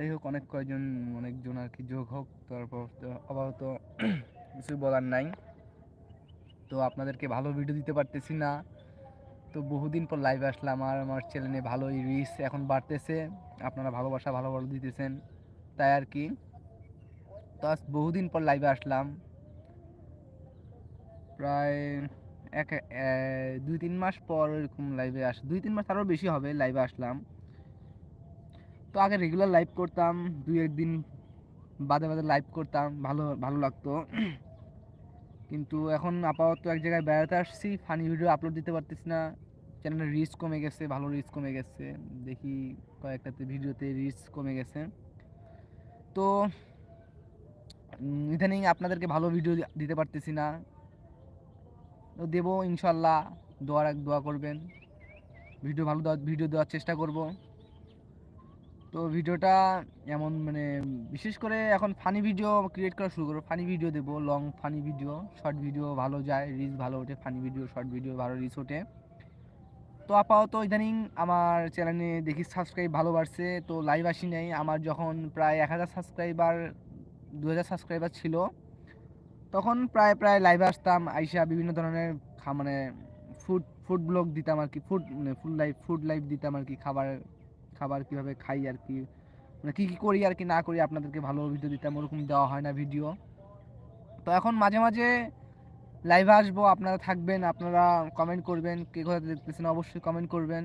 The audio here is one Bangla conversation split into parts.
যাই হোক অনেক কয়জন, অনেকজন আর কি যোগ হোক, তারপর তো আপাতত কিছুই বলার নাই। তো আপনাদেরকে ভালো ভিডিও দিতে পারতেছি না। তো বহুদিন পর লাইভে আসলাম, আর আমার চ্যানেলে ভালোই রিচ এখন বাড়তেছে। আপনারা ভালোবাসা ভালো ভালো দিতেছেন, তাই আর কি। তো আজ বহুদিন পর লাইভে আসলাম। প্রায় এক দুই, তিন মাস পর এরকম লাইভে আস, দুই, তিন মাস আরও বেশি হবে লাইভে আসলাম। তো আগে রেগুলার লাইভ করতাম, দুই একদিন বাদে বাদে লাইভ করতাম, ভালো ভালো লাগতো। কিন্তু এখন আপাতত এক জায়গায় বেড়াতে আসছি ফানি ভিডিও আপলোড দিতে পারতেছি না। চ্যানেলের রিচ কমে গেছে, ভালো রিচ কমে গেছে। দেখি কয়েকটাতে ভিডিওতে রিচ কমে গেছে। তো ইদানিং আপনাদেরকে ভালো ভিডিও দিতে পারতেছি না। তো দেবো, ইনশাল্লাহ এক দোয়া করবেন। ভিডিও ভালো ভিডিও দেওয়ার চেষ্টা করব। তো ভিডিওটা এমন মানে বিশেষ করে এখন ফানি ভিডিও ক্রিয়েট করা শুরু করব। ফানি ভিডিও দেবো long funny video short video ভালো যায় রিলস ভালো ওঠে ফানি ভিডিও শর্ট ভিডিও ভালো রিলস ওঠে। তো আপাতত ইদানিং আমার চ্যানেলে দেখি সাবস্ক্রাইব ভালো বাড়ছে, তো লাইভ আসি নাই। আমার যখন প্রায় এক হাজার সাবস্ক্রাইবার দু হাজার সাবস্ক্রাইবার ছিল, তখন প্রায় প্রায় লাইভে আসতাম, আইসা বিভিন্ন ধরনের মানে ফুড ফুড ব্লগ দিতাম আর কি ফুড মানে ফুড লাইভ ফুড লাইভ দিতাম আর কি, খাবার খাবার কীভাবে খাই আর কি। মানে কী কী করি আর কি না করি আপনাদেরকে ভালো ভিডিও দিতাম, ওরকম দেওয়া হয় না ভিডিও তো এখন মাঝে মাঝে লাইভে আসব, আপনারা থাকবেন, আপনারা কমেন্ট করবেন, কে কোথাতে দেখতেছেন অবশ্যই কমেন্ট করবেন।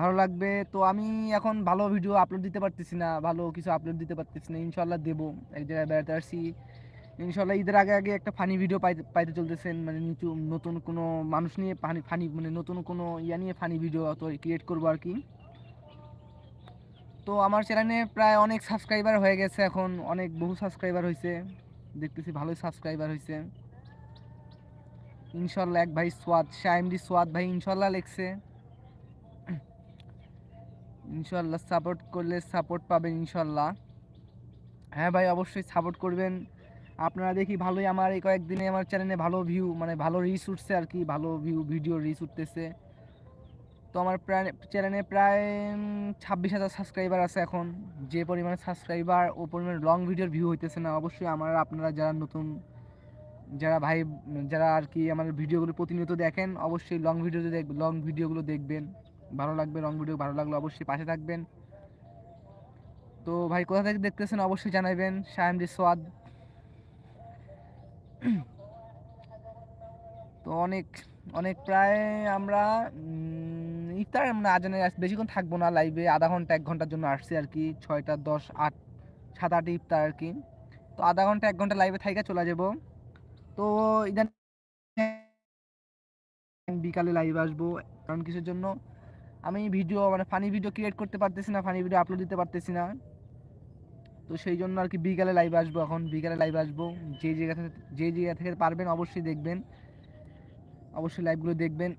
ভালো লাগবে। তো আমি এখন ভালো ভিডিও আপলোড দিতে পারতেছি না, ভালো কিছু আপলোড দিতে পারতেছি না ইনশাল্লাহ দেবো। এক জায়গায় বেড়াতে আসছি ইনশাল্লাহ ঈদের আগে আগে একটা ফানি ভিডিও পাইতে পাইতে চলতেছেন মানে নতুন কোনো মানুষ নিয়ে ফানি ফানি মানে নতুন কোনো ইয়া নিয়ে ফানি ভিডিও তো ক্রিয়েট করব আর কি। তো আমার চ্যানেলে প্রায় অনেক সাবস্ক্রাইবার হয়ে গেছে এখন, অনেক বহু সাবস্ক্রাইবার হয়েছে দেখতেছি ভালোই সাবস্ক্রাইবার হয়েছে ইনশাল্লাহ এক ভাই সোয়াদ শাইমডি সোয়াদ ভাই ইনশাল্লাহ লেখছে। ইনশাল্লাহ সাপোর্ট করলে সাপোর্ট পাবেন ইনশাল্লাহ হ্যাঁ ভাই, অবশ্যই সাপোর্ট করবেন। আপনারা দেখি ভালোই আমার এই কয়েকদিনে আমার চ্যানেলে ভালো ভিউ মানে ভালো রিচ উঠছে আর কি, ভালো ভিউ ভিডিও রিচ উঠতেছে। তো আমার প্রায় চ্যানেলে প্রায় ছাব্বিশ হাজার সাবস্ক্রাইবার আছে এখন। যে পরিমাণে সাবস্ক্রাইবার ও পরিমাণে লং ভিডিওর ভিউ হইতেছে না। অবশ্যই আমার, আপনারা যারা নতুন, যারা ভাই, যারা আর কি আমার ভিডিওগুলো প্রতিনিয়ত দেখেন, অবশ্যই লং ভিডিও দেখ লং ভিডিওগুলো দেখবেন। ভালো লাগবে লং ভিডিও ভালো লাগলে অবশ্যই পাশে থাকবেন। তো ভাই, কোথা থেকে দেখতেছেন অবশ্যই জানাবেন শায়ামদি সোয়াদ। তো অনেক অনেক প্রায় আমরা ইফতার মানে আজানে বেশিক্ষণ থাকব না লাইভে আধা ঘণ্টা, এক ঘণ্টার জন্য আসছি আর কি। ছয়টা, দশ, আট, সাত, আট ইফতার আর কি। তো আধা ঘণ্টা, এক ঘণ্টা লাইভে থাইকা চলে যাব। তো ইদানিং বিকালে লাইভে আসব। কারণ কিছুর জন্য আমি ভিডিও মানে ফানি ভিডিও ক্রিয়েট করতে পারতেছি না ফানি ভিডিও আপলোড দিতে পারতেছি না। তো সেই জন্য আর কি বিকালে লাইভ আসব এখন, বিকালে লাইভ আসব। যে জায়গা থেকে, যে জায়গা থেকে পারবেন অবশ্যই দেখবেন। অবশ্যই লাইভগুলো দেখবেন।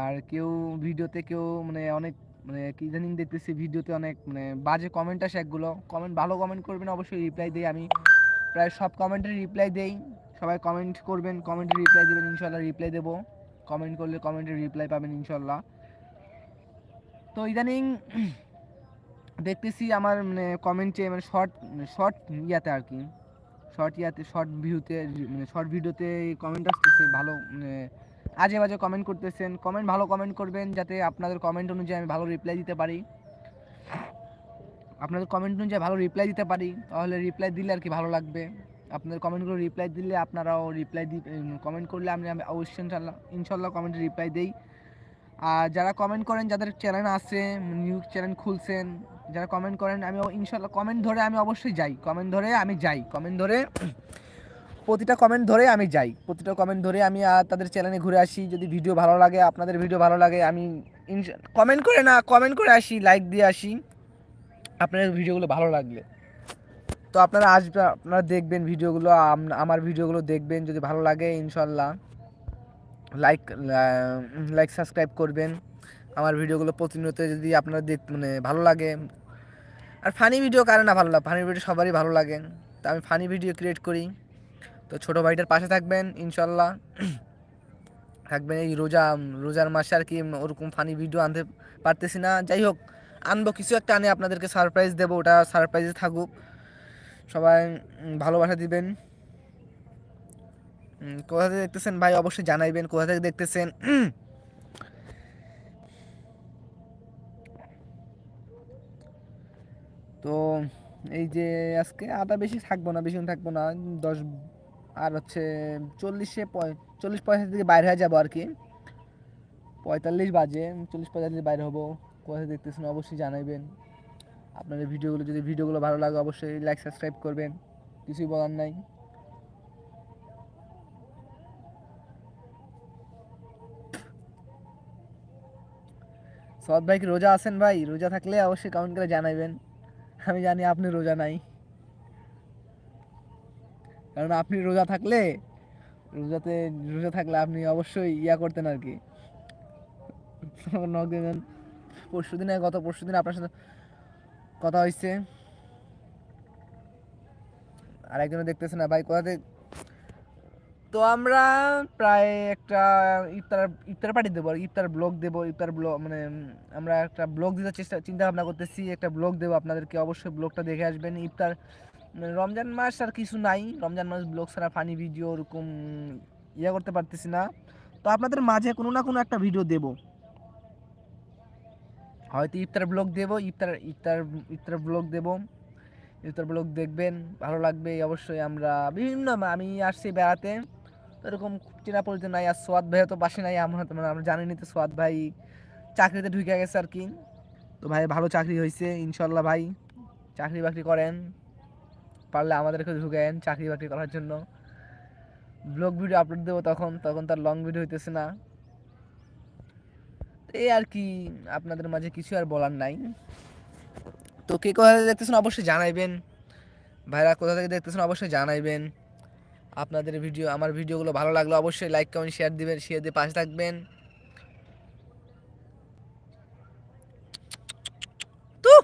আর কেউ ভিডিওতে কেউ মানে অনেক মানে কি ইদানিং দেখতেছি ভিডিওতে অনেক মানে বাজে কমেন্ট আসে একগুলো। কমেন্ট ভালো কমেন্ট করবেন, অবশ্যই রিপ্লাই দিই আমি। প্রায় সব কমেন্টের রিপ্লাই দেই। সবাই কমেন্ট করবেন কমেন্টে রিপ্লাই দেবেন ইনশাল্লাহ রিপ্লাই দেবো। কমেন্ট করলে কমেন্টে রিপ্লাই পাবেন ইনশাল্লাহ তো ইদানিং দেখতেছি আমার মানে কমেন্টে মানে শর্ট শর্ট ইয়াতে আর কি শর্ট ইয়াতে শর্ট ভিউতে মানে শর্ট ভিডিওতে কমেন্ট আসতেছে, ভালো মানে আজে বাজে কমেন্ট করতেছেন কমেন্ট ভালো কমেন্ট করবেন, যাতে আপনাদের কমেন্ট অনুযায়ী আমি ভালো রিপ্লাই দিতে পারি। আপনাদের কমেন্ট অনুযায়ী ভালো রিপ্লাই দিতে পারি, তাহলে রিপ্লাই দিলে আর কি ভালো লাগবে। আপনাদের কমেন্টগুলো রিপ্লাই দিলে আপনারাও রিপ্লাই দি কমেন্ট করলে আমি অবশ্যই ইনশাল্লাহ ইনশাল্লাহ কমেন্টে রিপ্লাই দেই। আর যারা কমেন্ট করেন, যাদের চ্যানেল আছে নিউ চ্যানেল খুলছেন যারা কমেন্ট করেন, আমি ইনশাল্লাহ কমেন্ট ধরে আমি অবশ্যই যাই। কমেন্ট ধরে আমি যাই। কমেন্ট ধরে প্রতিটা কমেন্ট ধরে আমি যাই। প্রতিটা কমেন্ট ধরে আমি তাদের চ্যানেলে ঘুরে আসি। যদি ভিডিও ভালো লাগে, আপনাদের ভিডিও ভালো লাগে, আমি কমেন্ট করে না কমেন্ট করে আসি লাইক দিয়ে আসি। আপনাদের ভিডিওগুলো ভালো লাগলে। তো আপনারা আসবে, আপনারা দেখবেন ভিডিওগুলো আমার ভিডিওগুলো দেখবেন। যদি ভালো লাগে ইনশাল্লাহ লাইক লাইক সাবস্ক্রাইব করবেন। আমার ভিডিওগুলো প্রতিনিয়ত যদি আপনারা দেখ মানে ভালো লাগে। আর ফানি ভিডিও কারে না ভালো লাগে ফানি ভিডিও সবারই ভালো লাগে। তো আমি ফানি ভিডিও ক্রিয়েট করি। তো ছোটো ভাইটার পাশে থাকবেন ইনশাল্লাহ থাকবেন এই রোজা, রোজার মাসে আর কি ওরকম ফানি ভিডিও আনতে পারতেছি না। যাই হোক, আনব কিছু একটা আনে, আপনাদেরকে সারপ্রাইজ দেবো। ওটা সারপ্রাইজে থাকুক। সবাই ভালোবাসা দিবেন। কোথা থেকে দেখতেছেন? ভাই অবশ্যই জানাইবেন, কোথা থেকে দেখতেছেন? তো এই যে আজকে আদা বেশি থাকব না বেশিক্ষণ থাকব না, দশ আর হচ্ছে চল্লিশে চল্লিশ পঁয়তাল্লিশ দিকে বাইরে হয়ে যাব আর কি। পঁয়তাল্লিশ বাজে, চল্লিশ পঁয়তাল্লিশ বাইরে হব। কোথায় দেখতেছেন অবশ্যই জানাইবেন। আপনাদের ভিডিওগুলো, যদি ভিডিওগুলো ভালো লাগে অবশ্যই লাইক সাবস্ক্রাইব করবেন। কিছুই বলার নাই। সৎ ভাই কি রোজা আছেন ভাই? রোজা থাকলে অবশ্যই কমেন্ট করে জানাইবেন। আমি জানি আপনি রোজা নাই। কারণ আপনি রোজা থাকলে, রোজাতে, রোজা থাকলে আপনি অবশ্যই ইয়া করতেন আর কি। পরশু দিনে, গত পরশু দিনে আপনার সাথে কথা হয়েছে আর একজনে দেখতেছে না, ভাই, কোথা থেকে তো আমরা প্রায় একটা ইফতার ইফতার পার্টি দেবো, ইফতার ব্লগ দেবো, ইফতার ব্লগ মানে আমরা একটা ব্লগ দিতে চেষ্টা চিন্তা ভাবনা করতেছি, একটা ব্লগ দেবো আপনাদেরকে, অবশ্যই ব্লগটা দেখে আসবেন, ইফতার রমজান মাস আর কিছু নাই, রমজান মাস ব্লগ ছাড়া ফানি ভিডিও ওরকম ইয়ে করতে পারতেছি না। তো আপনাদের মাঝে কোনো না কোনো একটা ভিডিও দেবো। হয়তো ইফতার ব্লগ দেবো, ইফতার ইফতার ইফতার ব্লগ দেবো। ইফতার ব্লগ দেখবেন, ভালো লাগবে, অবশ্যই আমরা, বিভিন্ন, আমি আসছি বেড়াতে। এরকম চেনা পরিচয় নাই, আর সোয়াদ ভাই তো বাসে নাই আমরা তো মানে আমরা জানিনি তো সোয়াদ ভাই চাকরিতে ঢুকে গেছে আর কি। তো ভাই, ভালো চাকরি হয়েছে ইনশাল্লাহ ভাই। চাকরি বাকরি করেন, পারলে আমাদেরকে ঢুকেন চাকরি বাকরি করার জন্য। ব্লগ ভিডিও আপলোড দেবো তখন তখন তার লং ভিডিও হইতেছে না। এই আর কি, আপনাদের মাঝে কিছু আর বলার নাই। তো কে কোথা থেকে দেখতেছেন অবশ্যই জানাইবেন। ভাইরা কোথা থেকে দেখতেছেন অবশ্যই জানাইবেন। আপনাদের ভিডিও, আমার ভিডিওগুলো ভালো লাগল অবশ্যই লাইক কমেন্ট শেয়ার দিবেন শেয়ার দিয়ে পাশে থাকবেন। তো!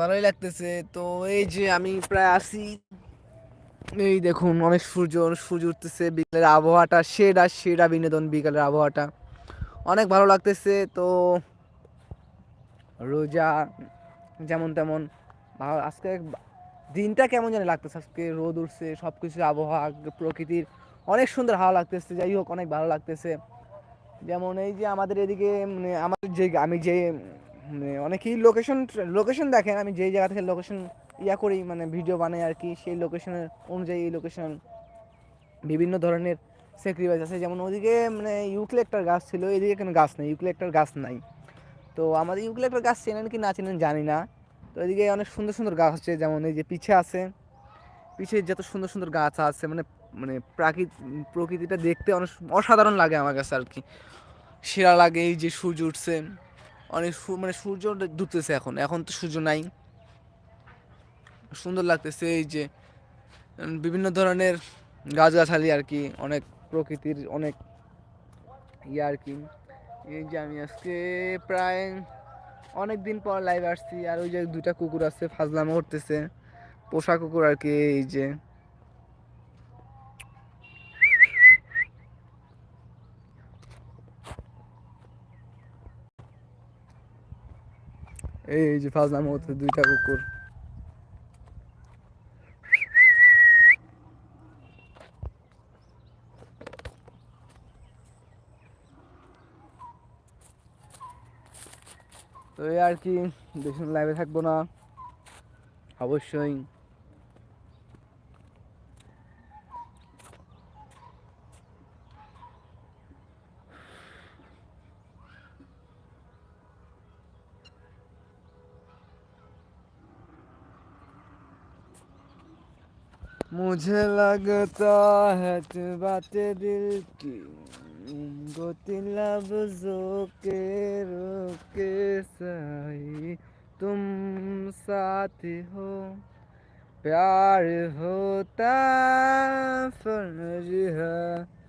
ভালোই লাগতেছে। তো এই যে আমি প্রায় আসি। এই দেখুন, অনেক সূর্য সূর্য উঠতেছে। বিকেলের আবহাওয়াটা সেরা সেরা বিনোদন বিকেলের আবহাওয়াটা। অনেক ভালো লাগতেছে। তো রোজা যেমন তেমন আজকে দিনটা কেমন জানি লাগতেছে। আজকে রোদ উঠছে সব কিছু আবহাওয়া, প্রকৃতির অনেক সুন্দর হাওয়া লাগতেছে। যাই হোক, অনেক ভালো লাগতেছে। যেমন এই যে আমাদের এদিকে মানে আমাদের যে, আমি যে মানে অনেকেই লোকেশন লোকেশন দেখেন, আমি যেই জায়গা থেকে লোকেশন ইয়া করি মানে ভিডিও বানাই আর কি, সেই লোকেশনের অনুযায়ী এই লোকেশন বিভিন্ন ধরনের স্যাক্রিফাইস আছে। যেমন ওদিকে মানে ইউক্লেক্টার গাছ ছিল, এদিকে কোনো গাছ নেই ইউক্লেক্টার গাছ নাই। তো আমাদের ইউক্লেক্টার গাছ চেনেন কি না চেনেন জানি না। তো এদিকে অনেক সুন্দর সুন্দর গাছ আছে যেমন এই যে পিছে আছে। পিছে যত সুন্দর সুন্দর গাছ আছে মানে মানে প্রাকৃত প্রকৃতিটা দেখতে অনেক অসাধারণ লাগে আমার কাছে আর কি। সেরা লাগে, এই যে সূর্য উঠছে, অনেক মানে সূর্য ডুবতেছে এখন এখন তো সূর্য নাই। সুন্দর লাগতেছে এই যে বিভিন্ন ধরনের গাছগাছালি আর কি, অনেক প্রকৃতির অনেক ইয়ে আর কি। এই যে আমি আজকে প্রায় অনেক দিন পর লাইভ আসছি, আর ওই যে দুইটা কুকুর আছে, ফাজলাম করতেছে পোষা কুকুর আর কি, এই যে। এই যে ফাজলাম হচ্ছে দুইটা কুকুর। তো এই আর কি বেশি লাইভে থাকবো না অবশ্যই मुझे लगता है तू बातें दिल की गोती लफ्जों के रोके सही। तुम साथ हो प्यार होता फ़र्ज़ है।